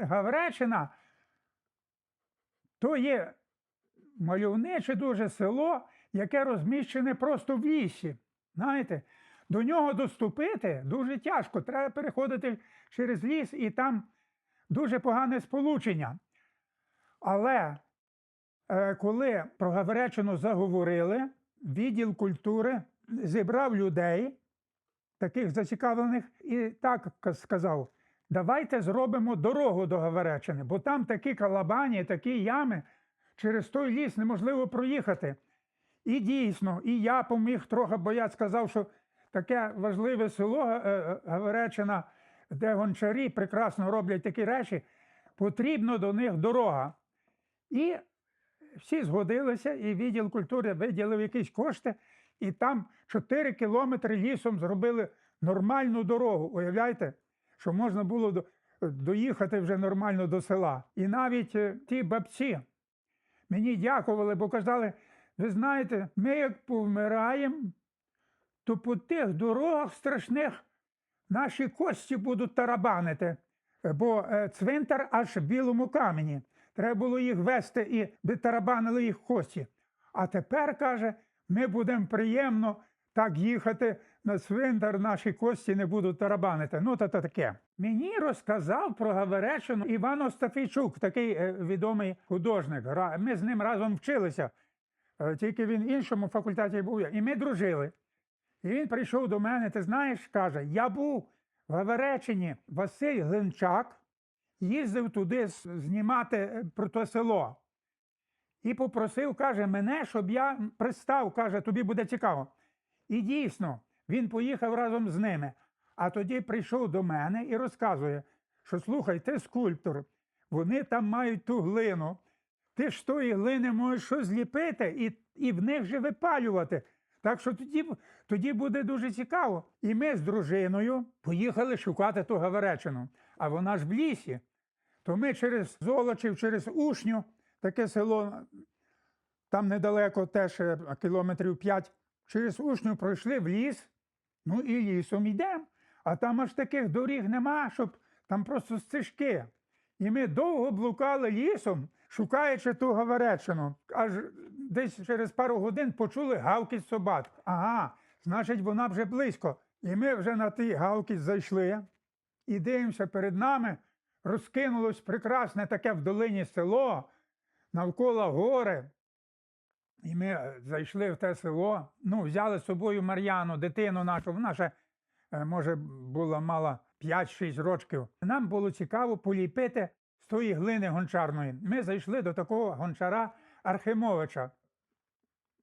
Гавречина то є мальовниче дуже село, яке розміщене просто в лісі. Знаєте, до нього доступити дуже тяжко. Треба переходити через ліс, і там дуже погане сполучення. Але е, коли про Гавречину заговорили, відділ культури зібрав людей, таких зацікавлених, і так сказав: давайте зробимо дорогу до Гавречини, бо там такі калабані, такі ями, через той ліс неможливо проїхати. І дійсно, і я поміг трохи, бо я сказав, що таке важливе село е, е, де гончарі прекрасно роблять такі речі, потрібно до них дорога. І всі згодилися, і відділ культури виділив якісь кошти, і там 4 кілометри лісом зробили нормальну дорогу. Уявляєте, що можна було доїхати вже нормально до села. І навіть е, ті бабці мені дякували, бо казали: ви знаєте, ми як повмираємо, то по тих дорогах страшних наші кості будуть тарабанити, бо е, цвинтар аж в білому камені. Треба було їх вести і тарабанили їх кості. А тепер, каже, ми будемо приємно так їхати на цвинтар, наші кості не будуть тарабанити. Ну, то, то таке. Мені розказав про Гаверечину Іван Остафійчук, такий е, відомий художник. Ми з ним разом вчилися. Е, Тільки він в іншому факультеті був. І ми дружили. І він прийшов до мене, ти знаєш, каже, я був в Гаверечині, Василь Глинчак їздив туди знімати е, про те село. І попросив, каже, мене, щоб я пристав, каже, тобі буде цікаво. І дійсно, він поїхав разом з ними. А тоді прийшов до мене і розказує, що слухай, ти скульптор, вони там мають ту глину. Ти ж тої глини можеш щось зліпити і, і в них же випалювати. Так що тоді, тоді буде дуже цікаво. І ми з дружиною поїхали шукати ту Гаверечину, а вона ж в лісі. То ми через Золочів, через Ушню, таке село, там недалеко теж е, кілометрів п'ять, через Ушню пройшли в ліс, ну і лісом йдемо. А там аж таких доріг нема, щоб там просто стежки. І ми довго блукали лісом, шукаючи ту Гаверечину. Аж десь через пару годин почули гавкіт собак. Ага, значить, вона вже близько. І ми вже на тій гавкіт зайшли і дивимося перед нами. Розкинулось прекрасне таке в долині село, навколо гори. І ми е, зайшли в те село, ну, взяли з собою Мар'яну, дитину нашу, вона ще, е, може, була мала 5-6 років. Нам було цікаво поліпити з тої глини гончарної. Ми зайшли до такого гончара Архимовича.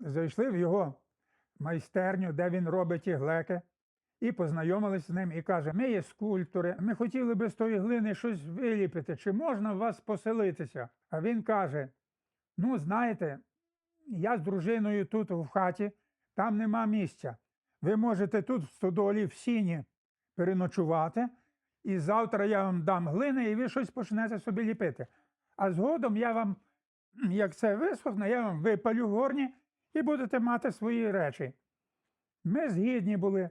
Зайшли в його майстерню, де він робить ті глеки, і познайомилися з ним і каже: Ми є скульптори, ми хотіли би з тої глини щось виліпити. Чи можна у вас поселитися? А він каже: Ну, знаєте, я з дружиною тут в хаті, там нема місця. Ви можете тут в стодолі в сіні переночувати, і завтра я вам дам глини, і ви щось почнете собі ліпити. А згодом я вам, як це висохне, я вам випалю горні і будете мати свої речі. Ми згідні були.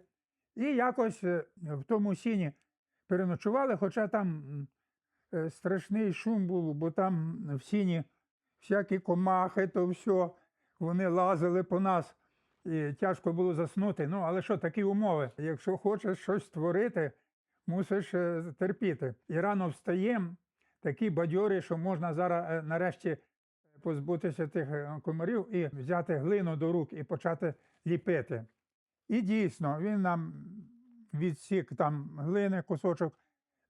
І якось е, в тому сіні переночували, хоча там е, страшний шум був, бо там в сіні всякі комахи, то все, вони лазили по нас. І тяжко було заснути. Ну, але що, такі умови? Якщо хочеш щось створити, мусиш е, терпіти. І рано встаємо, такі бадьорі, що можна зараз е, нарешті позбутися тих е, комарів і взяти глину до рук і почати ліпити. І дійсно, він нам відсік там глини, кусочок,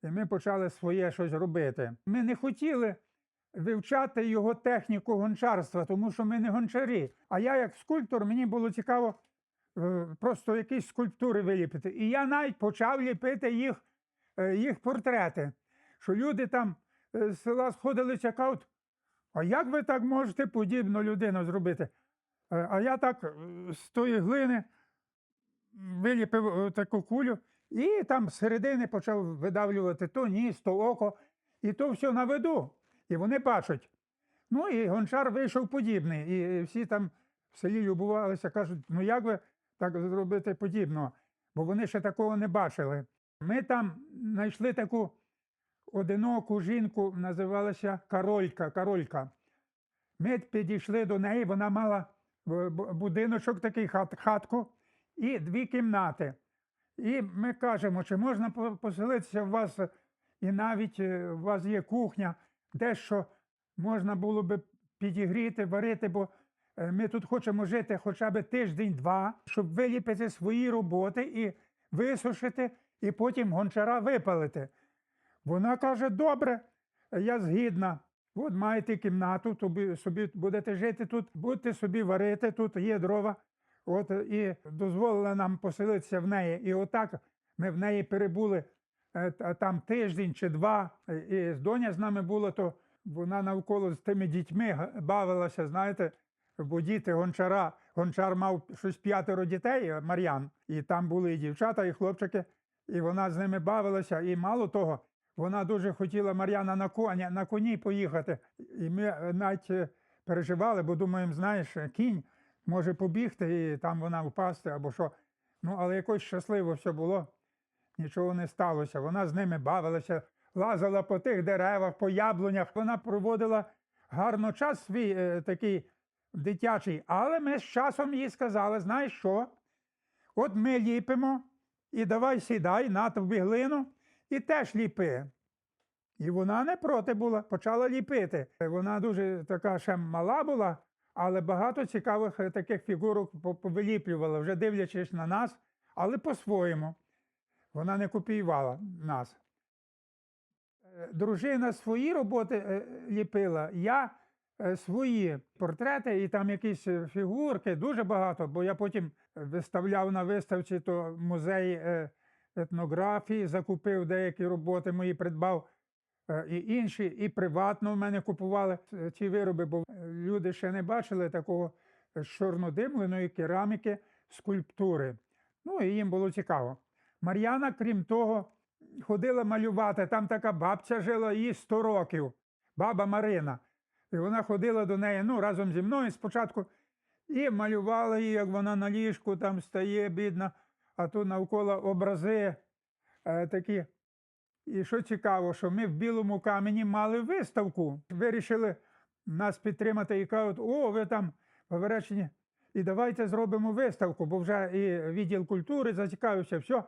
і ми почали своє щось робити. Ми не хотіли вивчати його техніку гончарства, тому що ми не гончарі. А я, як скульптор, мені було цікаво е, просто якісь скульптури виліпити. І я навіть почав ліпити їх, е, їх портрети. Що люди там е, з села сходилися, кажуть, а як ви так можете подібну людину зробити? А я так з тої глини виліпив таку кулю і там з середини почав видавлювати то ніс, то око, і то все на виду. І вони бачать. Ну і гончар вийшов подібний. І всі там в селі любувалися, кажуть, ну як ви так зробити подібного? Бо вони ще такого не бачили. Ми там знайшли таку одиноку жінку, називалася Каролька. Каролька. Ми підійшли до неї, вона мала е, бу- будиночок, такий хат, хатку і дві кімнати. І ми кажемо, чи можна поселитися в вас, е, і навіть е, у вас є кухня, дещо можна було би підігріти, варити, бо е, ми тут хочемо жити хоча б тиждень-два, щоб виліпити свої роботи і висушити, і потім гончара випалити. Вона каже: добре, я згідна. От маєте кімнату, тобі собі будете жити тут, будете собі варити, тут є дрова. От і дозволила нам поселитися в неї. І отак ми в неї перебули там тиждень чи два. е, І доня з нами була, то вона навколо з тими дітьми бавилася, знаєте, бо діти гончара. Гончар мав щось п'ятеро дітей, е, Мар'ян, і там були і дівчата, і хлопчики, і вона з ними бавилася. І мало того, вона дуже хотіла Мар'яна на коні, на коні поїхати. І ми е, навіть е, переживали, бо думаємо, знаєш, е, кінь може побігти, і там вона впасти або що. Ну, але якось щасливо все було, нічого не сталося. Вона з ними бавилася, лазила по тих деревах, по яблунях. Вона проводила гарно час свій е, такий дитячий. Але ми з часом їй сказали: знаєш що? От ми ліпимо, і давай сідай, на тобі глину, і теж ліпи. І вона не проти була, почала ліпити. Вона дуже така ще мала була, але багато цікавих е, таких фігурок повиліплювала, вже дивлячись на нас, але по-своєму. Вона не копіювала нас. Е, Дружина свої роботи е, ліпила, я е, свої портрети і там якісь е, фігурки, дуже багато, бо я потім виставляв на виставці то музей е, етнографії, закупив деякі роботи мої, придбав е, і інші, і приватно в мене купували е, ці вироби, бо е, люди ще не бачили такого е, чорнодимленої кераміки, скульптури. Ну і їм було цікаво. Мар'яна, крім того, ходила малювати. Там така бабця жила, їй 100 років, баба Марина. І вона ходила до неї ну, разом зі мною спочатку і малювала її, як вона на ліжку там стає, бідна, а тут навколо образи е, такі. І що цікаво, що ми в білому камені мали виставку. Вирішили нас підтримати і кажуть, о, ви там в Оверечені, і давайте зробимо виставку, бо вже і відділ культури зацікавився, все.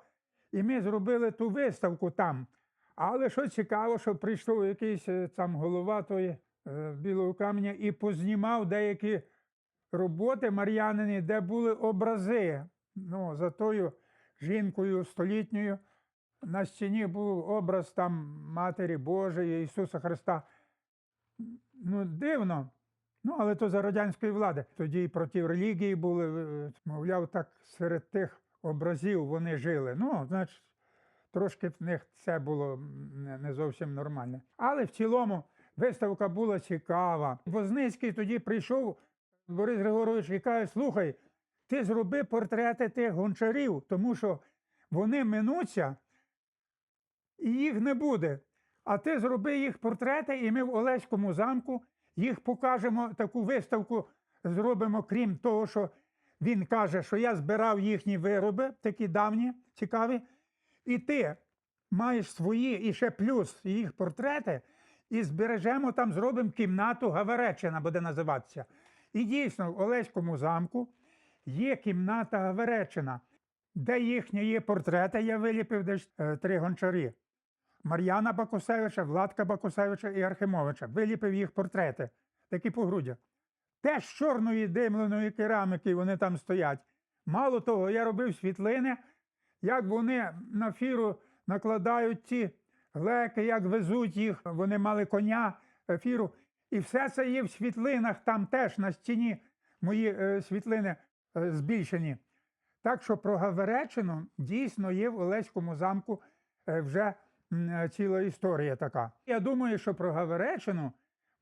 І ми зробили ту виставку там. Але що цікаво, що прийшов якийсь е, там голова тої е, білого каменя і познімав деякі роботи Мар'янини, де були образи. Ну, за тою жінкою столітньою на стіні був образ там Матері Божої, Ісуса Христа. Ну, дивно. Ну, але то за радянської влади. Тоді і проти релігії були, е, мовляв, так серед тих образів вони жили. Ну, значить, трошки в них це було не- зовсім нормально. Але в цілому виставка була цікава. Возницький тоді прийшов Борис Григорович і каже: слухай, ти зроби портрети тих гончарів, тому що вони минуться і їх не буде. А ти зроби їх портрети, і ми в Олеському замку їх покажемо, таку виставку зробимо, крім того, що він каже, що я збирав їхні вироби, такі давні, цікаві, і ти маєш свої і ще плюс їх портрети, і збережемо там, зробимо кімнату Гаверечина, буде називатися. І дійсно, в Олеському замку є кімната Гаверечина, де їхні є портрети, я виліпив десь е, три гончарі. Мар'яна Бакусевича, Владка Бакусевича і Архимовича. Виліпив їх портрети, такі по грудях. Теж чорної димленої кераміки вони там стоять. Мало того, я робив світлини, як вони на фіру накладають ці глеки, як везуть їх, вони мали коня, е, фіру. І все це є в світлинах, там теж на стіні мої е, світлини е, збільшені. Так що про Гаверечину дійсно є в Олеському замку вже ціла історія така. Я думаю, що про Гаверечину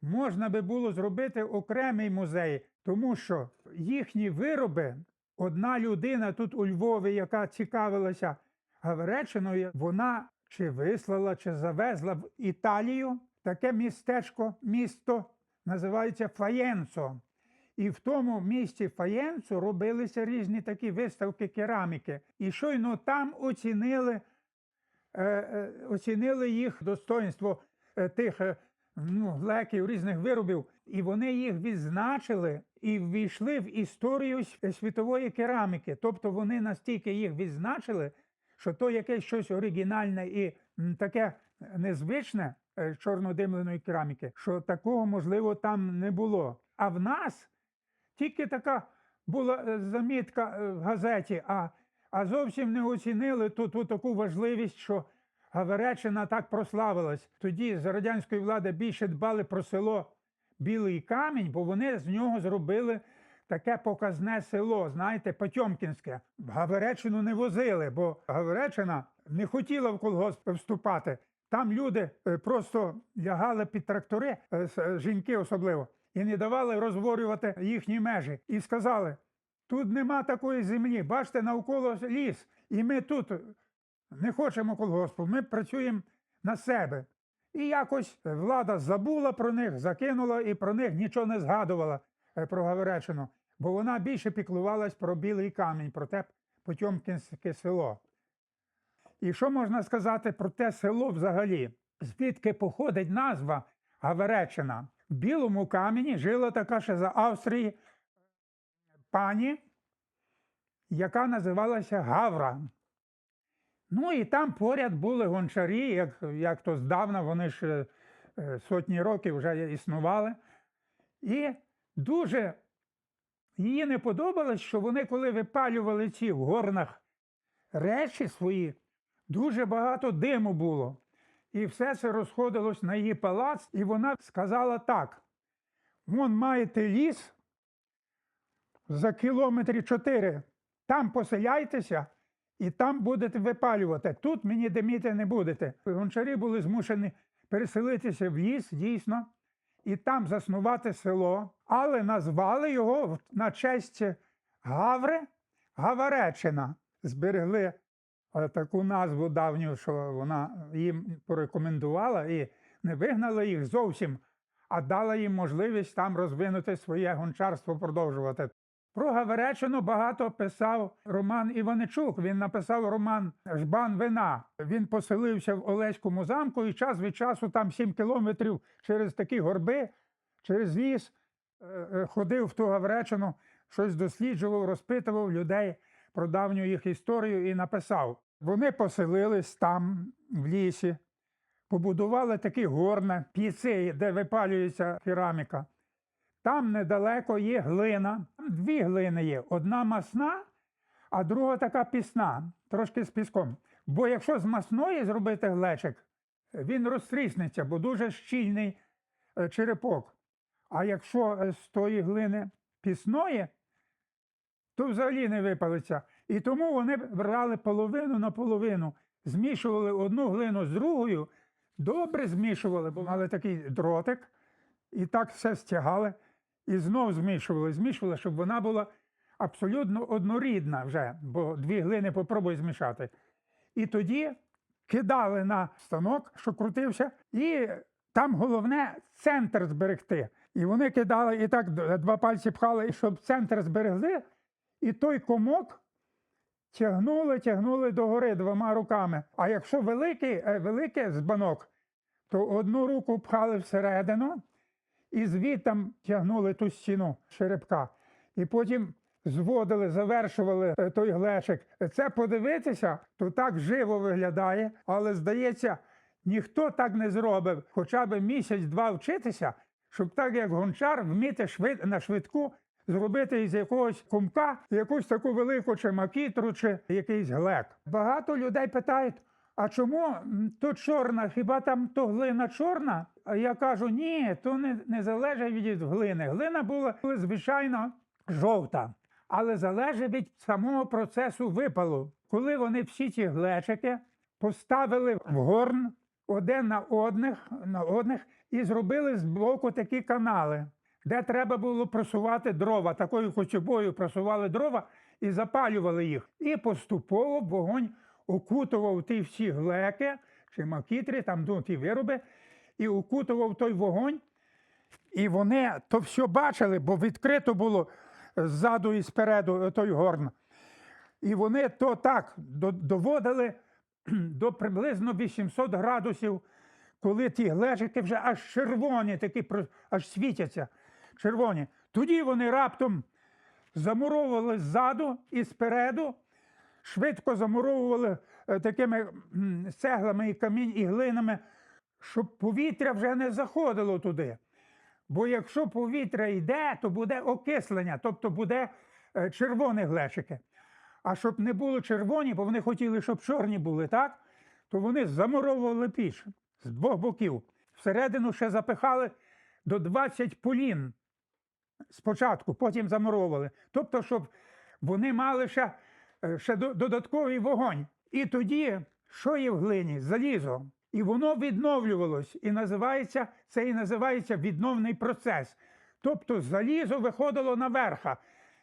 можна би було зробити окремий музей, тому що їхні вироби, одна людина тут у Львові, яка цікавилася Гаверечиною, вона чи вислала, чи завезла в Італію таке містечко, місто називається Фаєнцо. І в тому місті Фаєнцо робилися різні такі виставки кераміки. І щойно там оцінили е, е, оцінили їх достоинство е, тих е, ну, леків, різних виробів, і вони їх відзначили і ввійшли в історію світової кераміки. Тобто вони настільки їх відзначили, що то якесь щось оригінальне і таке незвичне е, чорнодимленої кераміки, що такого можливо там не було. А в нас тільки така була е, замітка е, в газеті, а, а зовсім не оцінили ту, ту таку важливість, що Гаверечина так прославилась. Тоді з радянської влади більше дбали про село Білий Камінь, бо вони з нього зробили таке показне село, знаєте, Потьомкінське. Гаверечину не возили, бо Гаверечина не хотіла в колгосп вступати. Там люди е, просто лягали під трактори, е, е, жінки особливо, і не давали розворювати їхні межі. І сказали: тут нема такої землі, бачите, навколо ліс, і ми тут не хочемо колгоспу, ми працюємо на себе. І якось влада забула про них, закинула і про них нічого не згадувала е, про Гаверечину, бо вона більше піклувалась про білий камінь, про те Потьомкінське село. І що можна сказати про те село взагалі? Звідки походить назва Гаверечина? В білому камені жила така ще за Австрії пані, яка називалася Гавра. Ну і там поряд були гончарі, як, як то здавна, вони ж е, сотні років вже існували. І дуже їй не подобалось, що вони, коли випалювали ці в горнах речі свої, дуже багато диму було. І все це розходилось на її палац, і вона сказала так: вон маєте ліс за кілометрі чотири, там поселяйтеся, і там будете випалювати. Тут мені диміти не будете. Гончарі були змушені переселитися в ліс, дійсно, і там заснувати село, але назвали його на честь Гаври Гаваречина. Зберегли е, таку назву давню, що вона їм порекомендувала і не вигнала їх зовсім, а дала їм можливість там розвинути своє гончарство, продовжувати. Про Гаверечину багато писав Роман Іваничук. Він написав роман Жбан вина. Він поселився в Олеському замку і час від часу, там 7 кілометрів через такі горби, через ліс, е, е, ходив в ту Гавречину, щось досліджував, розпитував людей про давню їх історію і написав. Вони поселились там, в лісі, побудували такі горна, піци, де випалюється кераміка. Там недалеко є глина. Там дві глини є: одна масна, а друга така пісна, трошки з піском. Бо якщо з масної зробити глечик, він розтріснеться, бо дуже щільний е, черепок. А якщо е, з тої глини пісної, то взагалі не випалиться. І тому вони брали половину на половину, змішували одну глину з другою, добре змішували, бо мали такий дротик, і так все стягали, і знов змішували, змішували, щоб вона була абсолютно однорідна вже, бо дві глини попробуй змішати. І тоді кидали на станок, що крутився, і там головне центр зберегти. І вони кидали і так два пальці пхали, щоб центр зберегли, і той комок тягнули, тягнули догори двома руками. А якщо великий, е, великий збанок, то одну руку пхали всередину і звідтам тягнули ту стіну черепка. І потім зводили, завершували е, той глечик. Це подивитися, то так живо виглядає, але здається, ніхто так не зробив, хоча б місяць-два вчитися, щоб так як гончар вміти швид, на швидку зробити із якогось кумка якусь таку велику чи макітру, чи якийсь глек. Багато людей питають. А чому то чорна? Хіба там то глина чорна? А я кажу, ні, то не, не залежить від глини. Глина була звичайно жовта, але залежить від самого процесу випалу. Коли вони всі ці глечики поставили в горн один на одних, на одних і зробили з боку такі канали, де треба було просувати дрова. Такою кочубою просували дрова і запалювали їх. І поступово вогонь окутував ті всі глеки чи макітри, там ну, ті вироби, і окутував той вогонь. І вони то все бачили, бо відкрито було ззаду і спереду той горн. І вони то так доводили до приблизно 800 градусів, коли ті глечики вже аж червоні, такі аж світяться червоні. Тоді вони раптом замуровували ззаду і спереду, швидко замуровували е, такими цеглами і камінь і глинами, щоб повітря вже не заходило туди. Бо якщо повітря йде, то буде окислення, тобто буде е, червоні глечики. А щоб не було червоні, бо вони хотіли, щоб чорні були, так? То вони замуровували піч з двох боків. Всередину ще запихали до 20 полін спочатку, потім замуровували. Тобто, щоб вони мали ще, е, ще додатковий вогонь. І тоді, що є в глині? Залізо. І воно відновлювалось. І називається, це і називається відновний процес. Тобто залізо виходило наверха.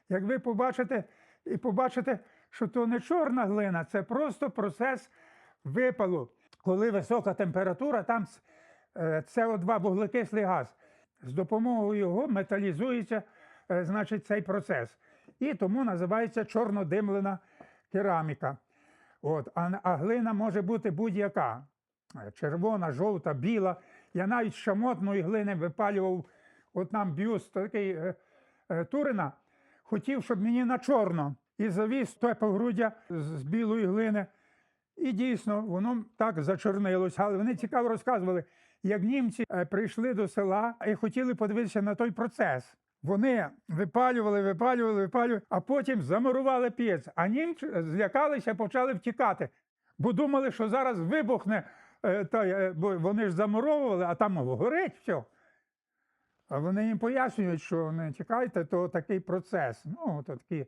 Як ви побачите, і побачите, що то не чорна глина, це просто процес випалу. Коли висока температура, там е, СО2 вуглекислий газ. З допомогою його металізується е, значить, цей процес. І тому називається чорнодимлена кераміка. От, а, а глина може бути будь-яка: червона, жовта, біла. Я навіть шамотної глини випалював, от нам бюст такий е, е, Турина, хотів, щоб мені на чорно. І завіз те погруддя з, білої глини. І дійсно, воно так зачорнилось. Але вони цікаво розказували, як німці е, прийшли до села і хотіли подивитися на той процес. Вони випалювали, випалювали, випалювали, а потім замурували піц. А німці злякалися, почали втікати, бо думали, що зараз вибухне, е, той, е, бо вони ж замуровували, а там горить все. А вони їм пояснюють, що не тікайте, то такий процес. Ну, то такі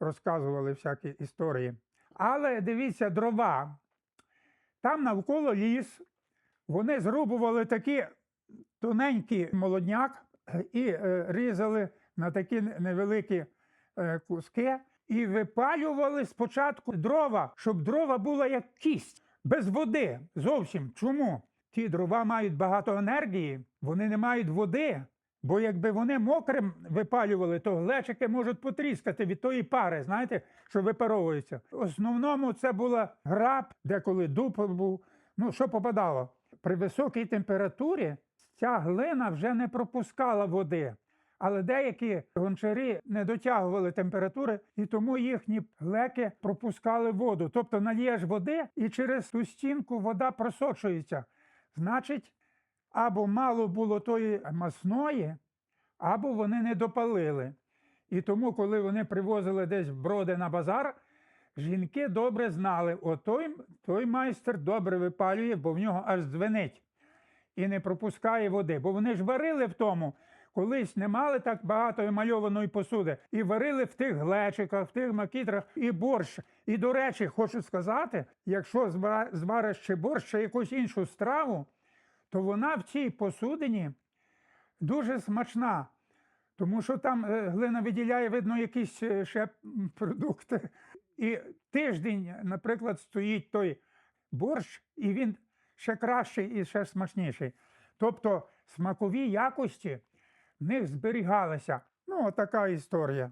розказували всякі історії. Але дивіться, дрова. Там навколо ліс, вони зрубували такі тоненький молодняк е, і е, різали на такі невеликі е, куски і випалювали спочатку дрова, щоб дрова була як кість, без води. Зовсім. Чому? Ті дрова мають багато енергії, вони не мають води. Бо якби вони мокрим випалювали, то глечики можуть потріскати від тої пари, знаєте, що випаровується. В основному це була граб, деколи дуб був. Ну, що попадало? При високій температурі ця глина вже не пропускала води. Але деякі гончарі не дотягували температури, і тому їхні глеки пропускали воду. Тобто налієш води, і через ту стінку вода просочується. Значить, або мало було тої масної, або вони не допалили. І тому, коли вони привозили десь броди на базар, жінки добре знали, о той, той майстер добре випалює, бо в нього аж дзвенить і не пропускає води. Бо вони ж варили в тому. Колись не мали так багато емальованої посуди, і варили в тих глечиках, в тих макітрах і борщ. І, до речі, хочу сказати, якщо зва- звариш ще борщ, чи якусь іншу страву, то вона в цій посудині дуже смачна. Тому що там е, глина виділяє, видно, якісь е, ще продукти. І тиждень, наприклад, стоїть той борщ, і він ще кращий і ще смачніший. Тобто смакові якості в них зберігалися. Ну, така історія.